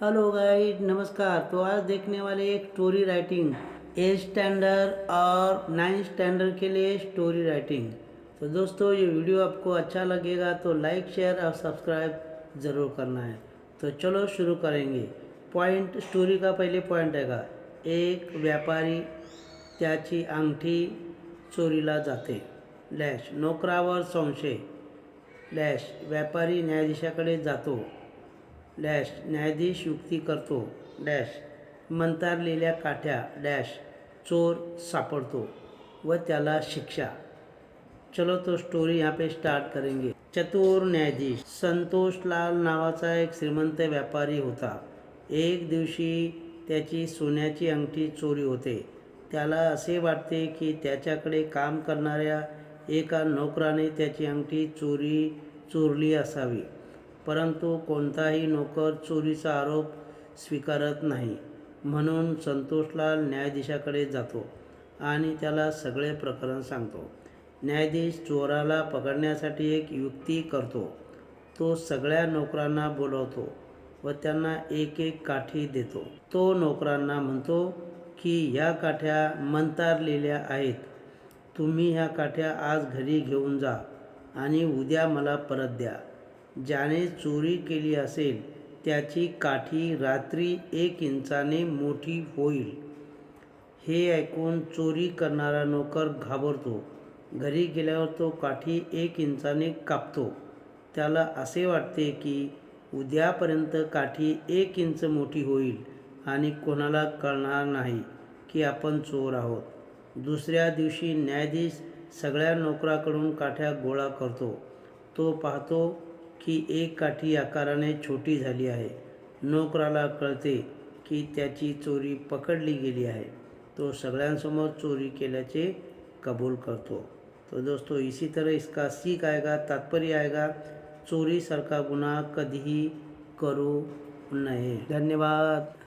Hello guide नमस्कार। तो आज देखने वाले एक स्टोरी राइटिंग एट स्टैंडर्ड और नाइन्थ स्टैंडर्ड के लिए स्टोरी राइटिंग तो दोस्तों, ये वीडियो आपको अच्छा लगेगा तो लाइक शेयर और सब्सक्राइब ज़रूर करना है। तो चलो शुरू करेंगे। पॉइंट स्टोरी का पहिले पॉइंट का एक व्यापारी त्याची अंगठी चोरीला जाते। डॅश नोकरावर संशय। डॅश व्यापारी न्यायाधीशाकडे जातो। डॅश न्यायाधीश युक्ती करतो डॅश. मंतारलेल्या काठ्या डॅश. चोर सापडतो व त्याला शिक्षा. चलो तो स्टोरी यहाँ पे स्टार्ट करेंगे. चतुर न्यायाधीश. संतोष लाल नावाचा एक श्रीमंत व्यापारी होता. एक दिवशी त्याची सोन्याची अंगठी चोरी होते. त्याला असे वाटते की त्याच्याकडे काम करणाऱ्या एका नोकराने त्याची अंगठी चोरी चोरली असावी. परंतु कोणताही नोकर चोरीचा आरोप स्वीकारत नाही म्हणून संतोषलाल न्यायाधीशाकडे जातो आणि त्याला सगळे प्रकरण सांगतो. न्यायाधीश चोराला पकडण्यासाठी एक युक्ती करतो. तो सगळ्या नोकरांना बोलवतो व त्यांना एक एक काठी देतो. तो नोकरांना म्हणतो की ह्या काठ्या मंतारलेल्या आहेत. तुम्ही ह्या काठ्या आज घरी घेऊन जा आणि उद्या मला परत द्या. ज्याने चोरी केली असेल त्याची काठी रात्री एक इंचाने मोठी होईल. हे ऐकून चोरी करणारा नोकर घाबरतो. घरी गेल्यावर तो काठी एक इंचाने कापतो. त्याला असे वाटते की उद्यापर्यंत काठी एक इंच मोठी होईल आणि कोणाला कळणार नाही की आपण चोर आहोत. दुसऱ्या दिवशी न्यायाधीश सगळ्या नोकराकडून काठ्या गोळा करतो. तो पाहतो की एक काठी आकाराने छोटी झाली आहे. नोकराला कळते की त्याची चोरी पकडली गेली आहे. तो सगळ्यांसमोर चोरी केल्याचे कबूल करतो. तो दोस्तों इसी तरह इसका सीख आएगा तात्पर्य आएगा चोरीसारखा गुन्हा कधीही करू नये. धन्यवाद.